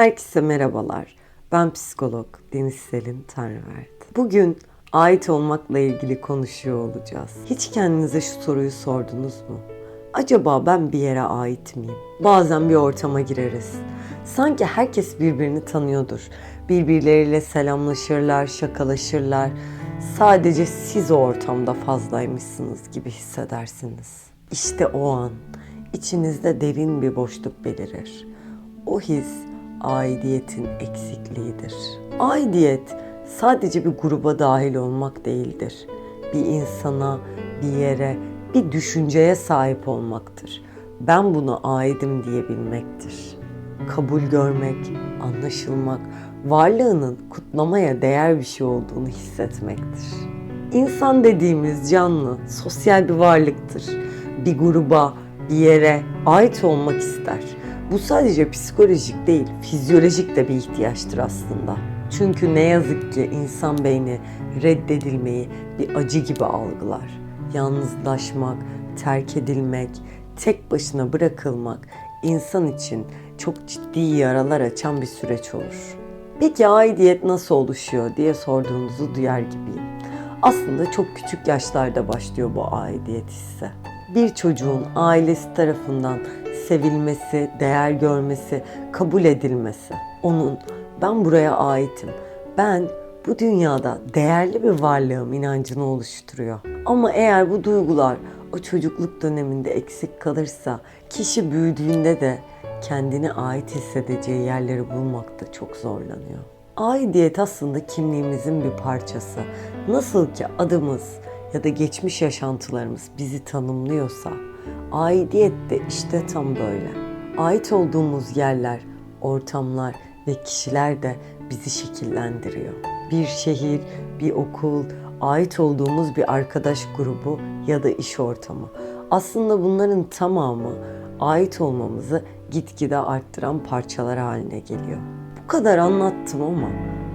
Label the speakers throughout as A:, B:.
A: Herkese merhabalar. Ben psikolog Deniz Selin Tanrıverdi. Bugün ait olmakla ilgili konuşuyor olacağız. Hiç kendinize şu soruyu sordunuz mu? Acaba ben bir yere ait miyim? Bazen bir ortama gireriz. Sanki herkes birbirini tanıyordur. Birbirleriyle selamlaşırlar, şakalaşırlar. Sadece siz o ortamda fazlaymışsınız gibi hissedersiniz. İşte o an içinizde derin bir boşluk belirir. O his aidiyetin eksikliğidir. Aidiyet sadece bir gruba dahil olmak değildir. Bir insana, bir yere, bir düşünceye sahip olmaktır. Ben buna aidim diyebilmektir. Kabul görmek, anlaşılmak, varlığının kutlamaya değer bir şey olduğunu hissetmektir. İnsan dediğimiz canlı, sosyal bir varlıktır. Bir gruba, bir yere ait olmak ister. Bu sadece psikolojik değil, fizyolojik de bir ihtiyaçtır aslında. Çünkü ne yazık ki insan beyni reddedilmeyi bir acı gibi algılar. Yalnızlaşmak, terk edilmek, tek başına bırakılmak insan için çok ciddi yaralar açan bir süreç olur. Peki aidiyet nasıl oluşuyor diye sorduğunuzu duyar gibiyim. Aslında çok küçük yaşlarda başlıyor bu aidiyet hissi. Bir çocuğun ailesi tarafından sevilmesi, değer görmesi, kabul edilmesi. Onun ben buraya aitim. Ben bu dünyada değerli bir varlığım inancını oluşturuyor. Ama eğer bu duygular o çocukluk döneminde eksik kalırsa kişi büyüdüğünde de kendine ait hissedeceği yerleri bulmakta çok zorlanıyor. Aidiyet aslında kimliğimizin bir parçası. Nasıl ki adımız ya da geçmiş yaşantılarımız bizi tanımlıyorsa, aidiyet de işte tam böyle. Ait olduğumuz yerler, ortamlar ve kişiler de bizi şekillendiriyor. Bir şehir, bir okul, ait olduğumuz bir arkadaş grubu ya da iş ortamı. Aslında bunların tamamı ait olmamızı gitgide arttıran parçalar haline geliyor. Bu kadar anlattım ama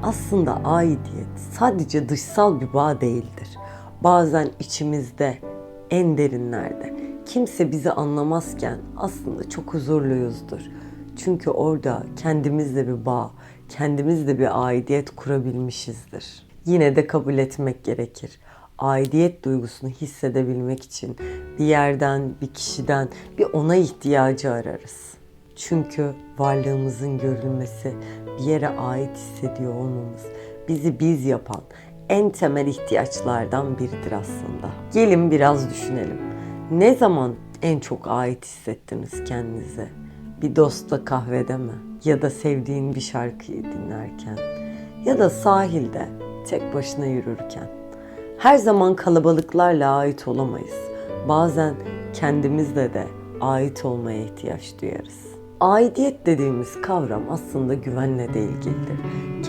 A: aslında aidiyet sadece dışsal bir bağ değildir. Bazen içimizde, en derinlerde kimse bizi anlamazken aslında çok huzurluyuzdur. Çünkü orada kendimizle bir bağ, kendimizle bir aidiyet kurabilmişizdir. Yine de kabul etmek gerekir. Aidiyet duygusunu hissedebilmek için bir yerden, bir kişiden bir ona ihtiyacı ararız. Çünkü varlığımızın görülmesi, bir yere ait hissediyor olmamız bizi biz yapan en temel ihtiyaçlardan biridir aslında. Gelin biraz düşünelim. Ne zaman en çok ait hissettiniz kendinize? Bir dostla kahvede mi? Ya da sevdiğin bir şarkıyı dinlerken? Ya da sahilde tek başına yürürken? Her zaman kalabalıklarla ait olamayız. Bazen kendimizle de ait olmaya ihtiyaç duyarız. Aidiyet dediğimiz kavram aslında güvenle de ilgilidir.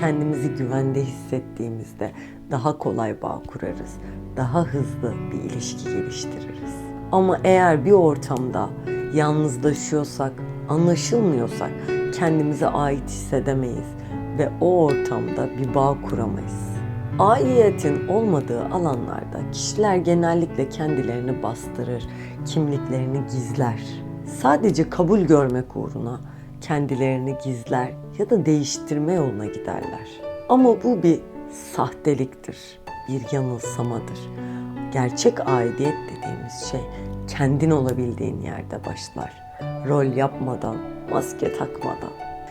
A: Kendimizi güvende hissettiğimizde daha kolay bağ kurarız. Daha hızlı bir ilişki geliştiririz. Ama eğer bir ortamda yalnızlaşıyorsak, anlaşılmıyorsak kendimize ait hissedemeyiz ve o ortamda bir bağ kuramayız. Aidiyetin olmadığı alanlarda kişiler genellikle kendilerini bastırır, kimliklerini gizler. Sadece kabul görmek uğruna kendilerini gizler ya da değiştirme yoluna giderler. Ama bu bir sahteliktir, bir yanılsamadır. Gerçek aidiyet dediğimiz şey kendin olabildiğin yerde başlar. Rol yapmadan, maske takmadan.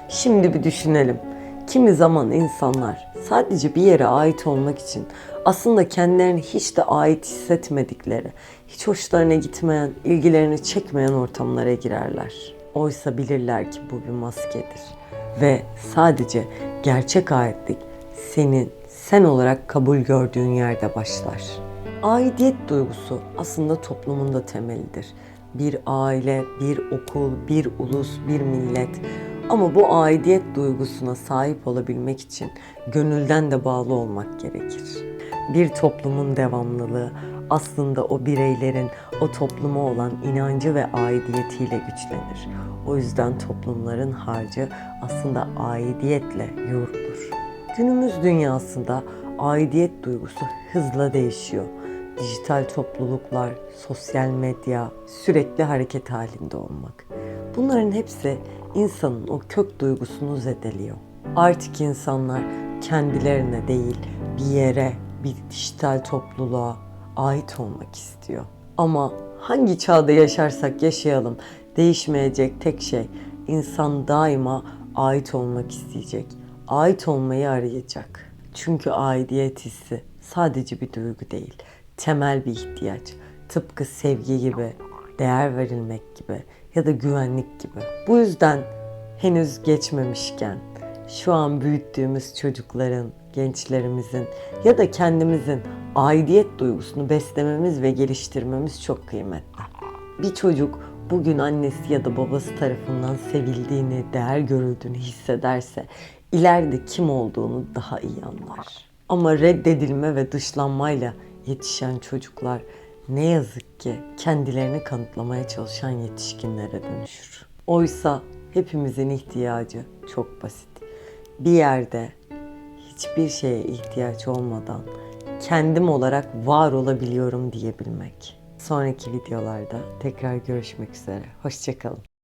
A: Şimdi bir düşünelim. Kimi zaman insanlar sadece bir yere ait olmak için aslında kendilerini hiç de ait hissetmedikleri, hiç hoşlarına gitmeyen, ilgilerini çekmeyen ortamlara girerler. Oysa bilirler ki bu bir maskedir ve sadece gerçek aitlik senin sen olarak kabul gördüğün yerde başlar. Aidiyet duygusu aslında toplumun da temelidir. Bir aile, bir okul, bir ulus, bir millet ama bu aidiyet duygusuna sahip olabilmek için gönülden de bağlı olmak gerekir. Bir toplumun devamlılığı aslında o bireylerin o topluma olan inancı ve aidiyetiyle güçlenir. O yüzden toplumların harcı aslında aidiyetle yoğrulur. Günümüz dünyasında aidiyet duygusu hızla değişiyor. Dijital topluluklar, sosyal medya, sürekli hareket halinde olmak. Bunların hepsi insanın o kök duygusunu zedeliyor. Artık insanlar kendilerine değil bir yere, bir dijital topluluğa ait olmak istiyor. Ama hangi çağda yaşarsak yaşayalım değişmeyecek tek şey insan daima ait olmak isteyecek. Ait olmayı arayacak. Çünkü aidiyet hissi sadece bir duygu değil, temel bir ihtiyaç. Tıpkı sevgi gibi, değer verilmek gibi ya da güvenlik gibi. Bu yüzden henüz geçmemişken şu an büyüttüğümüz çocukların, gençlerimizin ya da kendimizin aidiyet duygusunu beslememiz ve geliştirmemiz çok kıymetli. Bir çocuk bugün annesi ya da babası tarafından sevildiğini, değer görüldüğünü hissederse ileride kim olduğunu daha iyi anlar. Ama reddedilme ve dışlanmayla yetişen çocuklar ne yazık ki kendilerini kanıtlamaya çalışan yetişkinlere dönüşür. Oysa hepimizin ihtiyacı çok basit. Bir yerde hiçbir şeye ihtiyaç olmadan kendim olarak var olabiliyorum diyebilmek. Sonraki videolarda tekrar görüşmek üzere. Hoşçakalın.